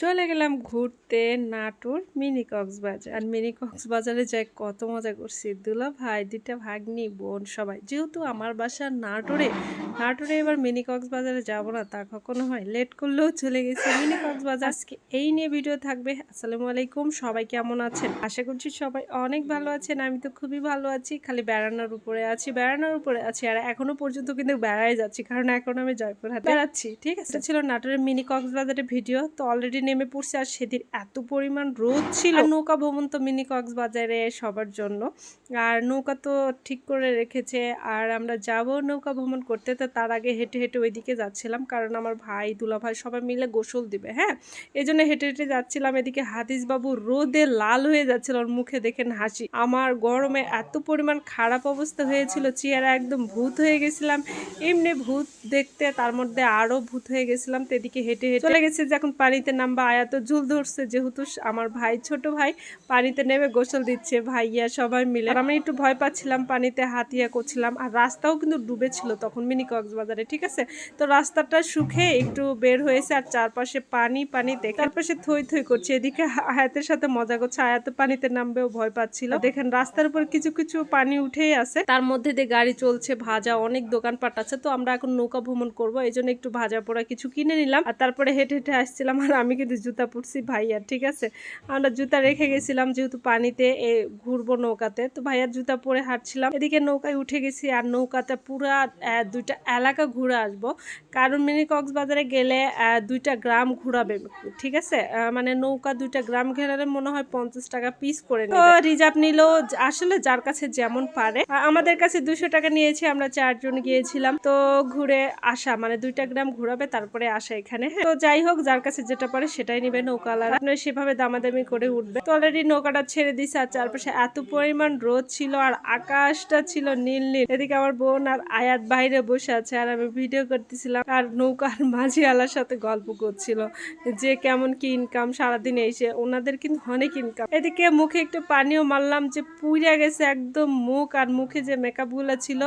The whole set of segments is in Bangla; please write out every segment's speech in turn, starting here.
চলে গেলাম ঘুরতে নাটোর মিনি কক্সবাজার। আর মিনি কক্সবাজারে যাই, কত মজা করছি। দুলা ভাই, দুইটা ভাগ্নি, বোন সবাই। যেহেতু আমার বাসা নাটোরে নাটোরে এবার মিনি কক্সবাজারে যাব না, তা কখনো হয়? লেট করলেও চলে গেছে। মিনি কক্সবাজার আজকে এই নিয়ে ভিডিও থাকবে। আসসালামু আলাইকুম, সবাই কেমন আছেন? আশা করছি সবাই অনেক ভালো আছেন। আমি তো খুবই ভালো আছি, খালি বেড়ানোর উপরে আছি, বেড়ানোর উপরে আছি। আর এখনও পর্যন্ত কিন্তু বেড়াই যাচ্ছি, কারণ এখন আমি জয়পুর হাতে বেড়াচ্ছি, ঠিক আছে? ছিল নাটোরের মিনি কক্সবাজারের ভিডিও তো অলরেডি নেমে পড়ছে আর সেদিন এত পরিমাণ রোদ ছিল। নৌকা ভ্রমণ তো মিনি কক্সবাজারে সবার জন্য। আর নৌকা তো ঠিক করে রেখেছে। আর আমরা যাব নৌকা ভ্রমণ করতে। তো তার আগে হেঁটে হেঁটে ওইদিকে যাচ্ছিলাম। কারণ আমার ভাই দুলা ভাই সবাই মিলে গোসল দিবে হ্যাঁ? এই জন্য হেঁটে হেঁটে যাচ্ছিলাম। এদিকে হাদিস বাবু রোদে লাল হয়ে যাচ্ছিল ওর মুখে দেখেন হাসি। আমার গরমে এত পরিমাণ খারাপ অবস্থা হয়েছিল চেহারা একদম ভূত হয়ে গেছিলাম। এমনি ভূত দেখতে তার মধ্যে আরও ভূত হয়ে গেছিলাম। তো এদিকে হেঁটে হেঁটে চলে গেছে যখন পানিতে নামবা আয়াত ঝুল ধরছে, যেহেতু আমার ভাই ছোট ভাই, পানিতে নেমে গোসল দিচ্ছে ভাইয়া সবাই মিলে। আর আমি একটু ভয় পাচ্ছিলাম, পানিতে হাতিয়া করছিলাম। আর রাস্তাও কিন্তু ডুবেছিল তখন মিনি কক্সবাজারে, ঠিক আছে? তো রাস্তাটা শুকে একটু বের হয়েছে আর চারপাশে পানি পানি দেখে চারপাশে থই থই করছে। এদিকে আয়াতের সাথে মজা করছে, আয়াত পানিতে নামবেও ভয় পাচ্ছিল। দেখেন রাস্তার উপর কিছু কিছু পানি উঠেই আছে। তার মধ্যে দিয়ে গাড়ি চলছে, ভাজা অনেক দোকানপাট আছে। তো আমরা এখন নৌকা ভ্রমণ করব, এই জন্য একটু ভাজা পোড়া কিছু কিনে নিলাম। আর তারপরে হেঁটে হেঁটে আসছিলাম। আর আমি কিন্তু জুতা পড়ছি ভাইয়ার ঠিক আছে? আমরা জুতা রেখে গেছিলাম যেহেতু পানিতে, এ ঘুরবো নৌকাতে। তো ভাইয়ার জুতা পরে হাঁটছিলাম। এদিকে নৌকায় উঠে গেছি আর নৌকাতে পুরা দুইটা এলাকা ঘুরে আসব। কারণ মিনি কক্সবাজারে গেলে দুইটা গ্রাম ঘুরাবে, ঠিক আছে? মানে নৌকা দুইটা গ্রাম ঘেরালে মনে হয় পঞ্চাশ টাকা পিস করে তো রিজার্ভ নিল আসলে যার কাছে যেমন পারে। আমাদের কাছে দুশো টাকা নিয়েছে, আমরা চারজন গিয়েছিলাম। তো ঘুরে আসা মানে দুইটা গ্রাম ঘুরাবে, তারপরে আসা এখানে হ্যাঁ। তো যাই হোক, যার কাছে যেটা পারে সেটাই নিবে নৌকালার আপনার সেভাবে দামাদামি করে উঠবে। তো অলরেডি নৌকাটা ছেড়ে দিছে আর চারপাশে এত পরিমাণ রোদ ছিল আর আকাশটা ছিল নীল নীল। এদিকে আমার বোন আর আয়াত বাইরে বসে আছে আর আমি ভিডিও করতেছিলাম আর নৌকার মাঝি আলার সাথে গল্প করছিল যে কেমন কি ইনকাম সারাদিন এসে। ওনাদের কিন্তু অনেক ইনকাম এদিকে মুখে একটু পানিও মারলাম যে পুড়ে গেছে একদম মুখ আর মুখে যে মেকআপগুলো ছিল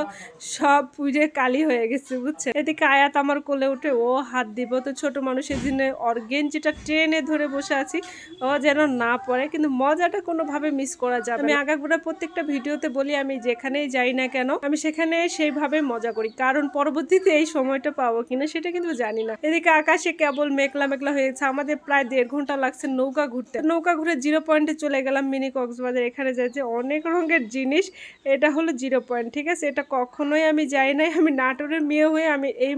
সব পুড়ে কালি হয়ে গেছে বুঝছে এদিকে আয়াত আমার কোলে উঠে, ও হাত দিব। তো ছোট মানুষের জন্য অর্গেন যেটা ট্রেনে ধরে বসে আছি। ও যেন না পড়ে, কিন্তু মজাটা কোনোভাবে মিস করা যাবে আমি আগাগোড়া প্রত্যেকটা ভিডিওতে বলি, আমি যেখানেই যাই না কেন, আমি সেখানে সেইভাবে মজা করি। কারণ পরবর্তীতে এই সময়টা পাবো কিনা সেটা কিন্তু জানি না। এদিকে আকাশে কেবল মেঘলা মেঘলা হয়েছে, আমাদের প্রায় দেড় ঘণ্টা লাগছে নৌকা ঘুরতে। নৌকা ঘুরে জিরো পয়েন্টে চলে গেলাম মিনি কক্সবাজার। এখানে যাচ্ছে অনেক রঙের জিনিস, এটা হলো জিরো পয়েন্ট ঠিক আছে? এটা কখনোই আমি যাই নাই, আমি নাটোরের মেয়ে হয়ে আমি এই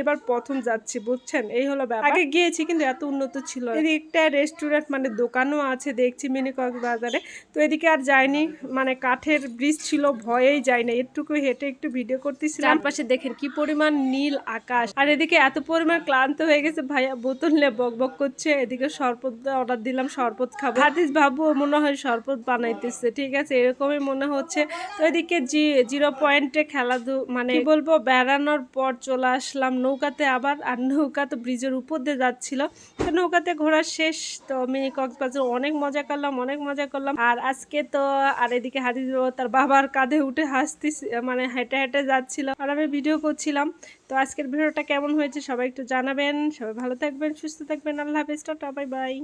এবার প্রথম যাচ্ছি, বুঝছেন? এই হলো ব্যাপার। আগে গিয়েছি, কিন্তু এত উন্নত ছিল না। এদিকটা রেস্টুরেন্ট মানে দোকানও আছে দেখছি মিনি কক্সবাজারে তো এদিকে আর যাইনি মানে কাঠের ব্রিজ ছিল ভয়েই যাই না একটুকু হেঁটে একটু ভিডিও করতেছিলাম। চারপাশে দেখেন কি পরিমাণ নীল আকাশ। আর এদিকে এত পরিমাণ ক্লান্ত হয়ে গেছে ভাইয়া বোতল নিয়ে বক বক করছে। এদিকে শরবত অর্ডার দিলাম শরবত খাব। হাদিস ভাবু মনে হয় শরবত বানাইতেছে ঠিক আছে? এরকমই মনে হচ্ছে। তো এদিকে জি জিরো পয়েন্টে খেলাধু মানে বলব? বেড়ানোর পর চলে আসলাম। নৌকাতে আবার আর নৌকা তো ব্রিজের উপর দিয়ে যাচ্ছিল। তো নৌকাতে ঘোরা শেষ। তো মিনি কক্সবাজার অনেক মজা করলাম, অনেক মজা করলাম। আর আজকে তো আর এদিকে দেবো তার বাবার কাঁধে উঠে হাসতে মানে হেঁটে হেঁটে যাচ্ছিল আর আমি ভিডিও করছিলাম। তো আজকের ভিডিওটা কেমন হয়েছে সবাই একটু জানাবেন। সবাই ভালো থাকবেন, সুস্থ থাকবেন। আল্লাহ হাফিজ, টাটা, বাই বাই।